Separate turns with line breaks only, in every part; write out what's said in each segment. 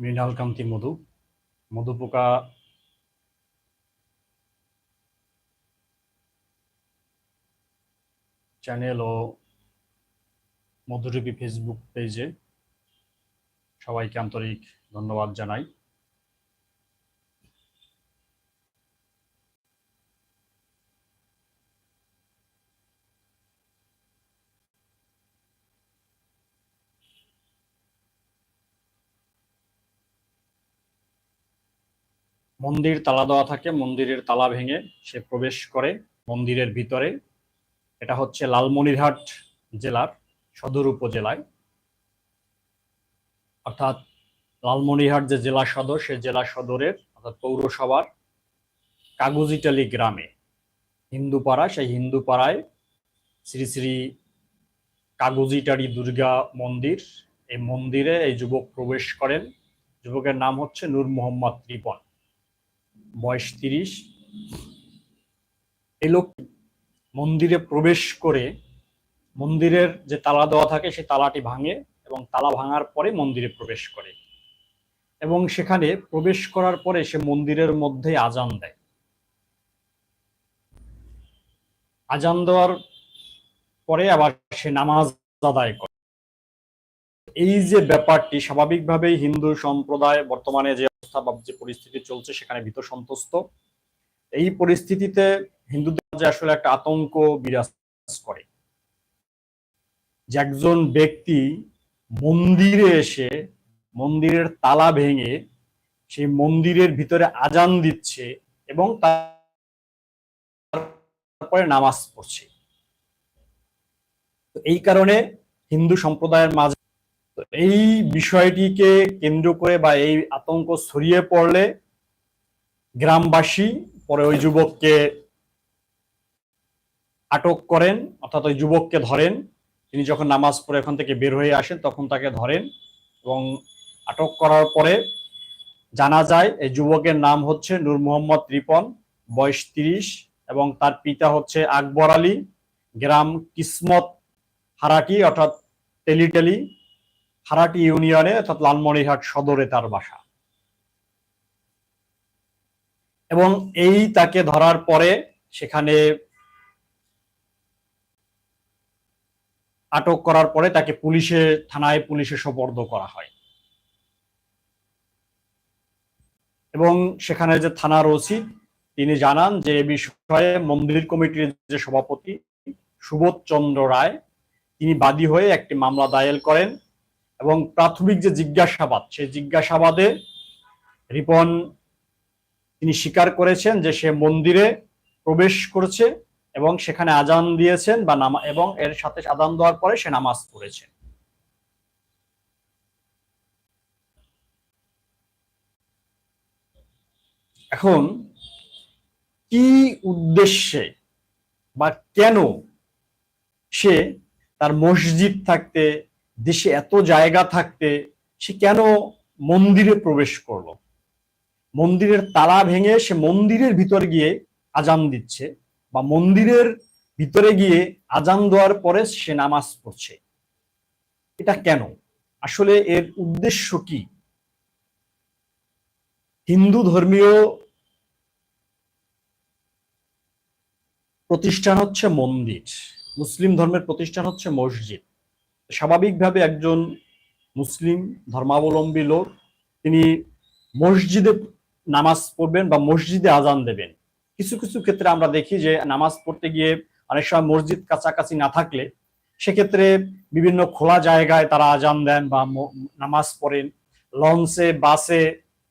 মৃণাল কান্তি মধু। মধু পোকা চ্যানেল ও মধুরূপী ফেসবুক পেজে সবাইকে আন্তরিক ধন্যবাদ জানাই। মন্দির তালা দেওয়া থাকে, মন্দিরের তালা ভেঙে সে প্রবেশ করে মন্দিরের ভিতরে। এটা হচ্ছে লালমনিরহাট জেলার সদর উপজেলায়। অর্থাৎ লালমনিরহাট যে জেলা সদর, সে জেলা সদরের, অর্থাৎ পৌরসভার কাগজিটালি গ্রামে। হিন্দুপাড়া, সেই হিন্দুপাড়ায় শ্রী শ্রী কাগজিটারি দুর্গা মন্দির, এই মন্দিরে এই যুবক প্রবেশ করেন। যুবকের নাম হচ্ছে নূর মোহাম্মদ রিপন বয়স তিরিশ। এই লোক মন্দিরে প্রবেশ করে মন্দিরের যে তালা দেওয়া থাকে, সেই তালাটি ভাঙে এবং তালা ভাঙার পরে মন্দিরে প্রবেশ করে এবং সেখানে প্রবেশ করার পরে সে মন্দিরের মধ্যে আজান দেয়। আজান দেওয়ার পরে আবার সে নামাজ আদায় করে। এই যে ব্যাপারটি, স্বাভাবিকভাবেই হিন্দু সম্প্রদায় বর্তমানে যে অবস্থা বা যে পরিস্থিতি চলছে সেখানে ভীত সন্তুষ্ট এই পরিস্থিতিতে হিন্দুদের মাঝে আসলে একটা আতঙ্ক বিরাজ করে। যে একজন ব্যক্তি মন্দিরে এসে মন্দিরের তালা ভেঙে সেই মন্দিরের ভিতরে আজান দিচ্ছে এবং তারপরে নামাজ পড়ছে। এই কারণে হিন্দু সম্প্রদায়ের মাঝে এই বিষয়টিকে কেন্দ্র করে বা এই আতঙ্ক ছড়িয়ে পড়লে গ্রামবাসী পরে ওই যুবককে আটক করেন, অর্থাৎ ওই যুবককে ধরেন। তিনি যখন নামাজ পড়ে এখান থেকে বের হয়ে আসেন, তখন তাকে ধরেন এবং আটক করার পরে জানা যায় এই যুবকের নাম হচ্ছে নূর মোহাম্মদ রিপন, বয়স তিরিশ এবং তার পিতা হচ্ছে আকবর আলী, গ্রাম কিসমত হারাটি অর্থাৎ টেলিটেলি হারাটি ইউনিয়নে অর্থাৎ লালমনিরহাট সদরে তার বাসা। এবং এই তাকে ধরার পরে সেখানে আটক করার পরে তাকে পুলিশে, থানায় পুলিশে সোপর্দ করা হয়। এবং সেখানে যে থানার ওসি, তিনি জানান যে এ বিষয়ে মন্দির কমিটির যে সভাপতি সুবোধ চন্দ্র রায়, তিনি বাদী হয়ে একটি মামলা দায়ের করেন। এবং প্রাথমিক যে জিজ্ঞাসাবাদ, সেই জিজ্ঞাসাবাদে রিপন তিনি স্বীকার করেছেন যে সে মন্দিরে প্রবেশ করেছে এবং সেখানে আজান দিয়েছেন বা নামা, এবং এর সাথে আজান দেওয়ার পরে সে নামাজ পড়েছে। এখন, কি উদ্দেশ্যে বা কেন সে তার মসজিদ থাকতে দেশে এত জায়গা থাকতে সে কেন মন্দিরে প্রবেশ করল? মন্দিরের তালা ভেঙে সে মন্দিরের ভিতর গিয়ে আজান দিচ্ছে বা মন্দিরের ভিতরে গিয়ে আজান দেওয়ার পরে সে নামাজ পড়ছে। এটা কেন? আসলে এর উদ্দেশ্য কি? হিন্দু ধর্মীয় প্রতিষ্ঠান হচ্ছে মন্দির। মুসলিম ধর্মের প্রতিষ্ঠান হচ্ছে মসজিদ। স্বাভাবিকভাবে একজন মুসলিম ধর্মাবলম্বী লোক, তিনি মসজিদে নামাজ পড়বেন বা মসজিদে আজান দেবেন। কিছু কিছু ক্ষেত্রে আমরা দেখি যে নামাজ পড়তে গিয়ে অনেক সময় মসজিদ কাছাকাছি না থাকলে সেক্ষেত্রে বিভিন্ন খোলা জায়গায় তারা আজান দেন বা নামাজ পড়েন। লঞ্চে, বাসে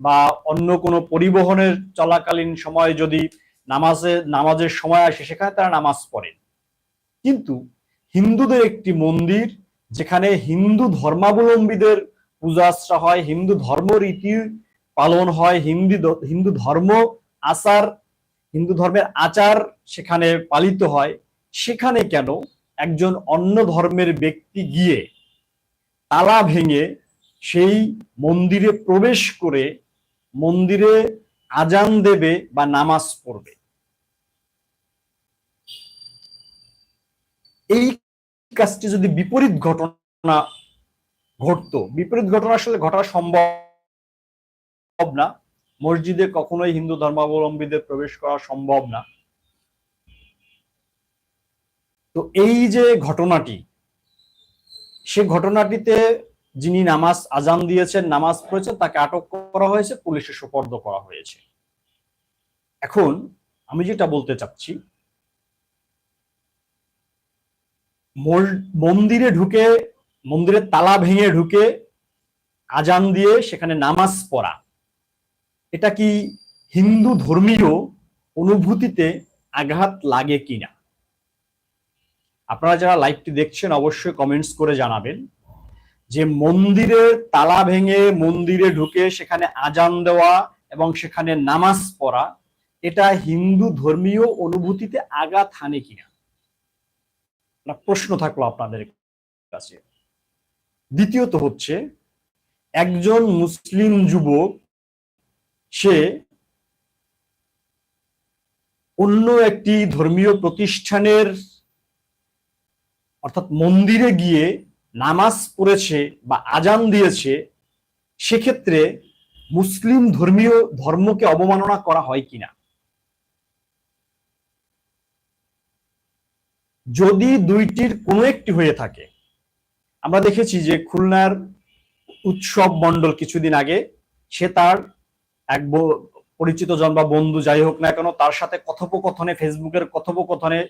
বা অন্য কোনো পরিবহনের চলাকালীন সময় যদি নামাজে, নামাজের সময় আসে, সেখানে তারা নামাজ পড়েন। কিন্তু হিন্দুদের একটি মন্দির যেখানে হিন্দু ধর্মাবলম্বীদের পূজা আশ্রা হয়, হিন্দু ধর্মরীতি পালন হয়, হিন্দু হিন্দু ধর্ম আচার, হিন্দু ধর্মের আচার সেখানে পালিত হয়। সেখানে কেন একজন অন্য ধর্মের ব্যক্তি গিয়ে তালা ভেঙে সেই মন্দিরে প্রবেশ করে মন্দিরে আজান দেবে বা নামাজ পড়বে? এই কাজটি যদি বিপরীত ঘটনা ঘটতো, বিপরীত ঘটনা আসলে ঘটা সম্ভব না। মসজিদে কখনোই হিন্দু ধর্মাবলম্বীদের প্রবেশ করা সম্ভব না। তো এই যে ঘটনাটি, সে ঘটনাটিতে যিনি নামাজ আজান দিয়েছেন, নামাজ পড়েছেন, তাকে আটক করা হয়েছে, পুলিশে সোপর্দ করা হয়েছে। এখন আমি যেটা বলতে চাচ্ছি মন্দিরে ঢুকে, মন্দিরের তালা ভেঙে ঢুকে আজান দিয়ে সেখানে নামাজ পড়া। এটা কি হিন্দু ধর্মীয় অনুভূতিতে আঘাত লাগে কিনা? আপনারা যারা লাইভটি দেখছেন, অবশ্যই কমেন্টস করে জানাবেন যে মন্দিরের তালা ভেঙে মন্দিরে ঢুকে সেখানে আজান দেওয়া এবং সেখানে নামাজ পড়া, এটা হিন্দু ধর্মীয় অনুভূতিতে আঘাত হানে কিনা? প্রশ্ন থাকল আপনাদের কাছে। দ্বিতীয়ত হচ্ছে, একজন মুসলিম যুবক, সে অন্য একটি ধর্মীয় প্রতিষ্ঠানের অর্থাৎ মন্দিরে গিয়ে নামাজ পড়েছে বা আজান দিয়েছে, সেক্ষেত্রে মুসলিম ধর্মীয় ধর্মকে অবমাননা করা হয় কিনা? যদি দুইটির কোনো একটি হয়ে থাকে, আমরা দেখেছি যে খুলনার উৎসব মন্ডল কিছুদিন আগে, সে তার এক পরিচিত জন বা বন্ধু যাই হোক না কেন, তার সাথে কথোপকথনে, ফেসবুকের কথোপকথনে,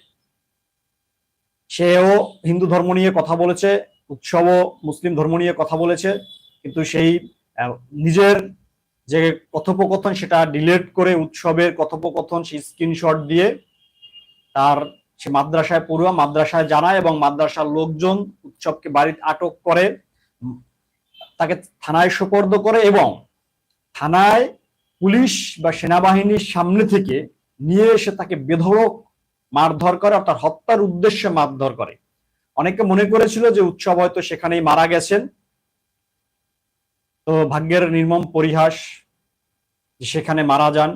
সেও হিন্দু ধর্ম নিয়ে কথা বলেছে, উৎসবও মুসলিম ধর্ম নিয়ে কথা বলেছে, কিন্তু সেই নিজের যে কথোপকথন সেটা ডিলেট করে উৎসবের কথোপকথন, সেই স্ক্রিনশট দিয়ে তার সে মাদ্রাসায় পড়ুয়া, মাদ্রাসায় জানায় এবং মাদ্রাসার লোকজন উৎসবকে বাড়িতে আটক করে, তাকে থানায় সোপর্দ করে এবং থানায় পুলিশ বা সেনাবাহিনীর সামনে থেকে নিয়ে এসে তাকে বেধড়ক মারধর করে অর্থাৎ হত্যার উদ্দেশ্যে মারধর করে। অনেকে মনে করেছিল যে উৎসব হয়তো সেখানেই মারা গেছেন। তো ভাগ্যের নির্মম পরিহাস সেখানে মারা যান।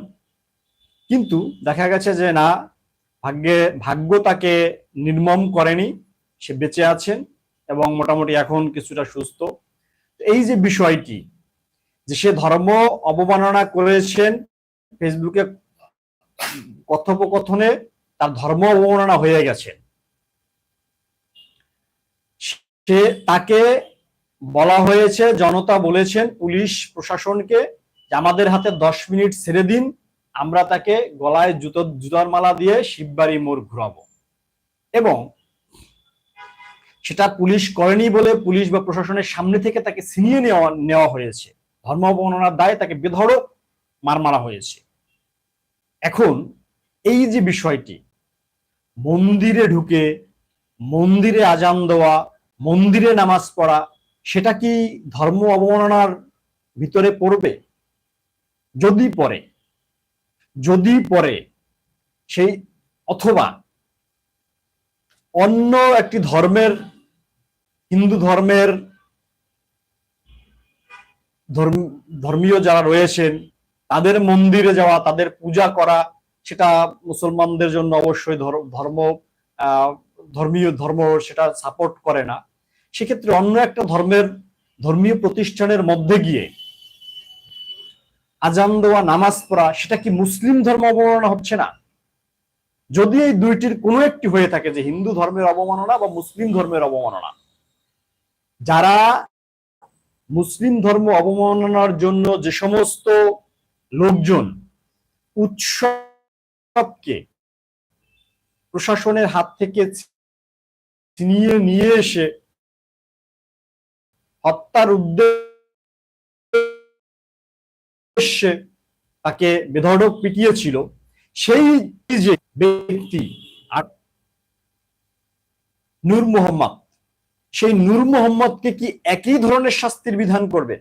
কিন্তু দেখা গেছে যে না ভাগ্যে, ভাগ্য তাকে নির্মম করেনি, সে বেঁচে আছেন এবং মোটামুটি এখন কিছুটা সুস্থ। এই যে বিষয়টি, যে সে ধর্ম অবমাননা করেছেন, ফেসবুকে কথোপকথনে তার ধর্ম অবমাননা হয়ে গেছে। সে তাকে বলা হয়েছে, জনতা বলেছেন, পুলিশ প্রশাসনকে যে আমাদের হাতে দশ মিনিট ছেড়ে দিন আমরা তাকে গলায় জুতো, জুতার মালা দিয়ে শিববাড়ি মোড় ঘুরাবো। এবং সেটা পুলিশ করেনি বলে পুলিশ বা প্রশাসনের সামনে থেকে তাকে ছিনিয়ে নেওয়া নেওয়া হয়েছে। ধর্ম অবমাননার দায় তাকে বেধড়ক মার মারা হয়েছে। এখন এই যে বিষয়টি, মন্দিরে ঢুকে, মন্দিরে আজান দেওয়া, মন্দিরে নামাজ পড়া, সেটা কি ধর্ম অবমাননার ভিতরে পড়বে? যদি পড়ে যদি পরে সেই অথবা অন্য একটি ধর্মের, হিন্দু ধর্মের ধর্মীয় যারা রয়েছেন, তাদের মন্দিরে যাওয়া, তাদের পূজা করা, সেটা মুসলমানদের জন্য অবশ্যই ধর্ম ধর্মীয় ধর্ম সেটা সাপোর্ট করে না। সেক্ষেত্রে অন্য একটা ধর্মের, ধর্মীয় প্রতিষ্ঠানের মধ্যে গিয়ে আজান দেওয়া, নামাজ পড়া, সেটা কি মুসলিম ধর্ম অবমাননা হচ্ছে না? যদি এই দুইটির কোনো একটি হয়ে থাকে যে হিন্দু ধর্মের অবমাননা বা মুসলিম ধর্মের অবমাননা, যারা মুসলিম ধর্ম অবমাননার জন্য যে সমস্ত লোকজন উৎসবকে প্রশাসনের হাত থেকে নিয়ে এসে হত্যার উদ্দেশ্যে তাকে বেধড়ক পিটিয়েছিল, সেই যে ব্যক্তি আর নূর মোহাম্মদ, সেই নূর মোহাম্মদকে কি একই ধরনের শাস্তির বিধান করবে?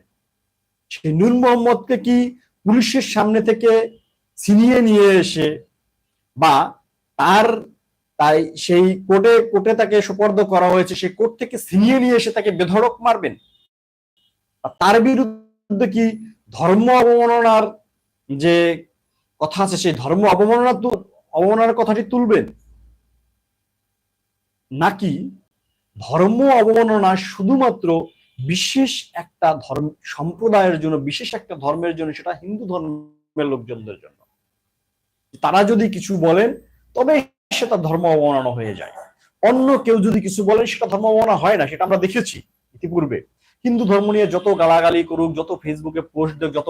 সেই নূর মোহাম্মদকে কি পুলিশের সামনে থেকে ছিনিয়ে নিয়ে এসে বা তার তাই সেই কোর্টে কোর্টে তাকে সুপর্দ করা হয়েছে, সেই কোর্ট থেকে ছিনিয়ে নিয়ে এসে তাকে বেধড়ক মারবেন? তার বিরুদ্ধে কি ধর্ম অবমাননার যে কথা আছে, সেই ধর্ম অবমাননা অবমাননার কথাটি তুলবেন। নাকি ধর্ম অবমাননা শুধুমাত্র বিশেষ একটা ধর্ম সম্প্রদায়ের জন্য, বিশেষ একটা ধর্মের জন্য, সেটা হিন্দু ধর্মের লোকজনদের জন্য? তারা যদি কিছু বলেন, তবে সেটা ধর্ম অবমাননা হয়ে যায়। অন্য কেউ যদি কিছু বলেন, সেটা ধর্ম অবমাননা হয় না, সেটা আমরা দেখেছি ইতিপূর্বে। হিন্দু ধর্ম নিয়ে যত গালাগালি করুক, যত ফেসবুকে পোস্ট দেখ, যত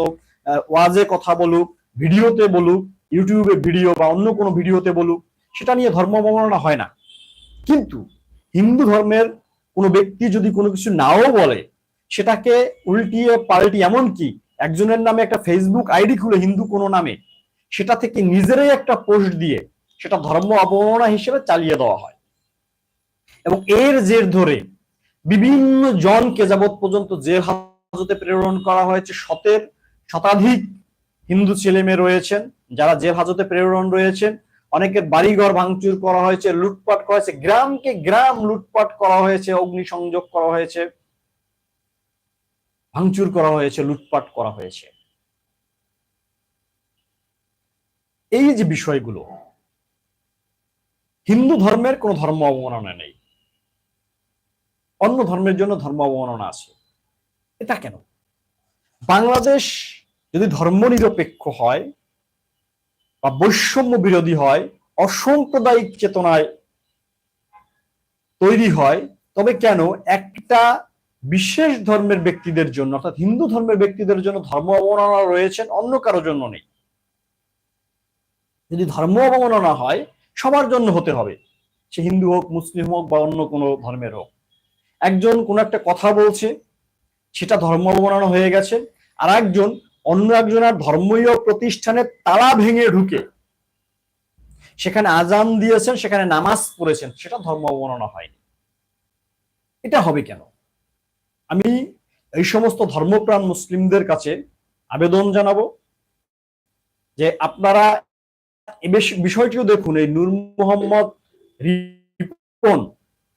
ওয়াজে কথা বলুক, ভিডিওতে বলুক, ইউটিউবে ভিডিও বা অন্য কোনো ভিডিওতে বলুক, সেটা নিয়ে ধর্ম অবমাননা হয় না। কিন্তু হিন্দু ধর্মের কোনো ব্যক্তি যদি কোনো কিছু নাও বলে, সেটাকে উল্টিয়ে পাল্টি এমন কি একজনের নামে একটা ফেসবুক আইডি খুলে হিন্দু কোনো নামে, সেটা থেকে নিজেরাই একটা পোস্ট দিয়ে সেটা ধর্ম অবমাননা হিসেবে চালিয়ে দেওয়া হয়। এবং এর জের ধরে বিভিন্ন জনকে যাবৎ পর্যন্ত জেল হাজতে প্রেরণ করা হয়েছে। শতের শতাধিক হিন্দু ছেলে মেয়ে রয়েছেন, যারা জেল হাজতে প্রেরণ রয়েছেন। অনেকের বাড়িঘর ভাঙচুর করা হয়েছে, লুটপাট করা হয়েছে, গ্রামকে গ্রাম লুটপাট করা হয়েছে, অগ্নিসংযোগ করা হয়েছে, ভাঙচুর করা হয়েছে, লুটপাট করা হয়েছে। এই যে বিষয়গুলো, হিন্দু ধর্মের কোনো ধর্ম অবমাননা নেই। অন্য ধর্মের জন্য ধর্ম অবমাননা আছে এটা কেন? বাংলাদেশ যদি ধর্ম নিরপেক্ষ হয় বা বৈষম্য বিরোধী হয়, অসাম্প্রদায়িক চেতনায় তৈরি হয়, তবে কেন একটা বিশেষ ধর্মের ব্যক্তিদের জন্য, অর্থাৎ হিন্দু ধর্মের ব্যক্তিদের জন্য ধর্ম অবমাননা রয়েছেন অন্য কারোর জন্য নেই। যদি ধর্ম অবমাননা হয়, সবার জন্য হতে হবে। সে হিন্দু হোক, মুসলিম হোক বা অন্য কোনো ধর্মের হোক। একজন কোন একটা কথা বলছে, সেটা ধর্ম অবমাননা হয়ে গেছে, আর একজন অন্য একজনের ধর্মীয় প্রতিষ্ঠানে তালা ভেঙে ঢুকে। সেখানে আজান দিয়েছেন, সেখানে নামাজ পড়েছেন, সেটা ধর্ম অবমাননা হয়নি। এটা হবে কেন? আমি এই সমস্ত ধর্মপ্রাণ মুসলিমদের কাছে আবেদন জানাব যে আপনারা বিষয়টিও দেখুন, এই নূর মোহাম্মদ রিপন,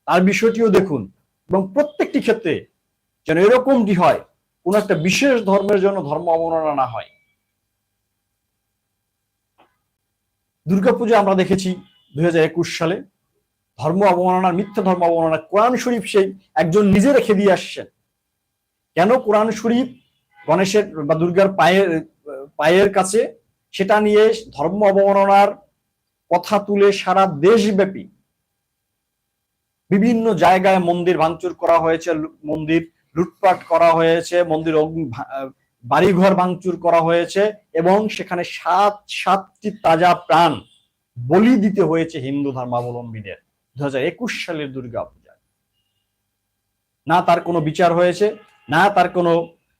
তার বিষয়টিও দেখুন। এবং প্রত্যেকটি ক্ষেত্রে যেন এরকমটি হয়, কোন একটা বিশেষ ধর্মের জন্য ধর্ম অবমাননা না হয়। দুর্গাপূজা আমরা দেখেছি দুই সালে। ধর্ম অবমাননার মিথ্যা ধর্ম অবমাননা, কোরআন শরীফ সেই একজন নিজে রেখে দিয়ে আসছেন। কেন কোরআন শরীফ গণেশের বা দুর্গার পায়ের পায়ের কাছে সেটা নিয়ে ধর্ম অবমাননার কথা তুলে সারা দেশব্যাপী বিভিন্ন জায়গায় মন্দির ভাঙচুর করা হয়েছে মন্দির লুটপাট করা হয়েছে, মন্দির বাড়িঘর ভাঙচুর করা হয়েছে এবং সেখানে সাত, সাতটি তাজা প্রাণ বলি দিতে হয়েছে হিন্দু ধর্মাবলম্বীদের। দু হাজার একুশ সালের দুর্গা পূজা। না তার কোনো বিচার হয়েছে, না তার কোনো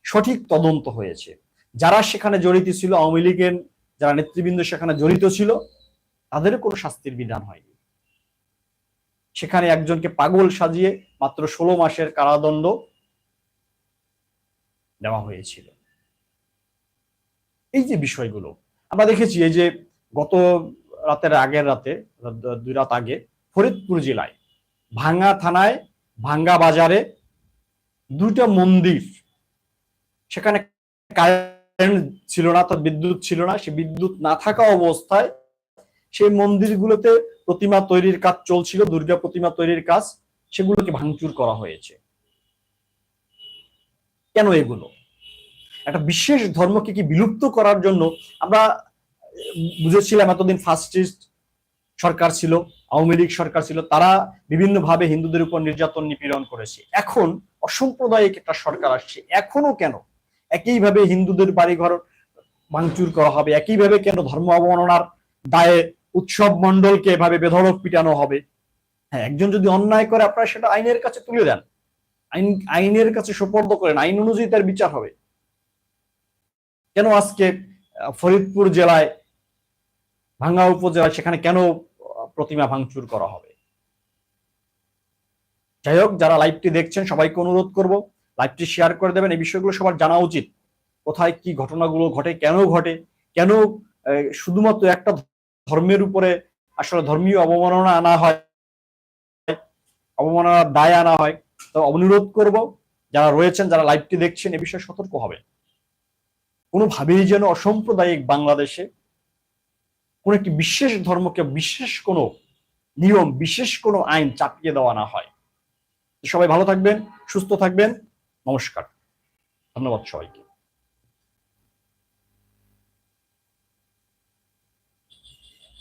সঠিক তদন্ত হয়েছে। যারা সেখানে জড়িত ছিল, আওয়ামী লীগের যারা নেতৃবৃন্দ সেখানে জড়িত ছিল তাদের কোনো শাস্তির বিধান হয়নি। সেখানে একজনকে পাগল সাজিয়ে মাত্র ষোলো মাসের কারাদণ্ড দেওয়া হয়েছিল। এই যে বিষয়গুলো, আমরা দেখেছি এই যে গত রাতের আগের রাতে, দুই রাত আগে, ফরিদপুর জেলায় ভাঙ্গা থানায়, ভাঙ্গা বাজারে দুইটা মন্দির, সেখানে কারেন্ট ছিল না অর্থাৎ বিদ্যুৎ ছিল না, সে বিদ্যুৎ না থাকা অবস্থায় সেই মন্দিরগুলোতে প্রতিমা তৈরির কাজ চলছিল, দুর্গা প্রতিমা তৈরির কাজ, সেগুলোকে ভাঙচুর করা হয়েছে। কেন এগুলো? একটা বিশেষ ধর্মকে কি বিলুপ্ত করার জন্য আমরা, বুঝেছিলাম এতদিন ফাস্টিস্ট সরকার ছিল, আওয়ামী লীগ সরকার ছিল, তারা বিভিন্নভাবে হিন্দুদের উপর নির্যাতন নিপীড়ন করেছে। এখন অসাম্প্রদায়িক একটা সরকার আসছে। এখনও কেন? একইভাবে হিন্দুদের বাড়িঘর ভাঙচুর করা হবে, একইভাবে কেন ধর্ম অবমাননার দায়ে উৎসব মন্ডলকে এভাবে বেধড়ক পিটানো হবে। হ্যাঁ একজন যদি অন্যায় করে, আপনারা সেটা আইনের কাছে তুলে দেন। আইন, আইনের কাছে সোপর্দ করেন। আইন অনুযায়ী তার বিচার হবে। কেন আজকে ফরিদপুর জেলায়, ভাঙ্গা উপজেলায় সেখানে কেন প্রতিমা ভাঙচুর করা হবে? যাই হোক, যারা লাইভটি দেখছেন, সবাইকে অনুরোধ করব, লাইভটি শেয়ার করে দেবেন। এই বিষয়গুলো সবার জানা উচিত। কোথায় কি ঘটনাগুলো ঘটে, কেন ঘটে, কেন শুধুমাত্র একটা ধর্মের উপরে আসলে ধর্মীয় অবমাননা আনা হয়, অবমাননার দায় আনা হয়, তো অনুরোধ করব যারা রয়েছেন, যারা লাইভটি দেখছেন, এ বিষয়ে সতর্ক হবে কোনোভাবেই যেন অসাম্প্রদায়িক বাংলাদেশে কোন একটি বিশেষ ধর্মকে বিশেষ কোনো নিয়ম, বিশেষ কোনো আইন চাপিয়ে দেওয়া না হয়। সবাই ভালো থাকবেন, সুস্থ থাকবেন। নমস্কার। ধন্যবাদ সবাইকে।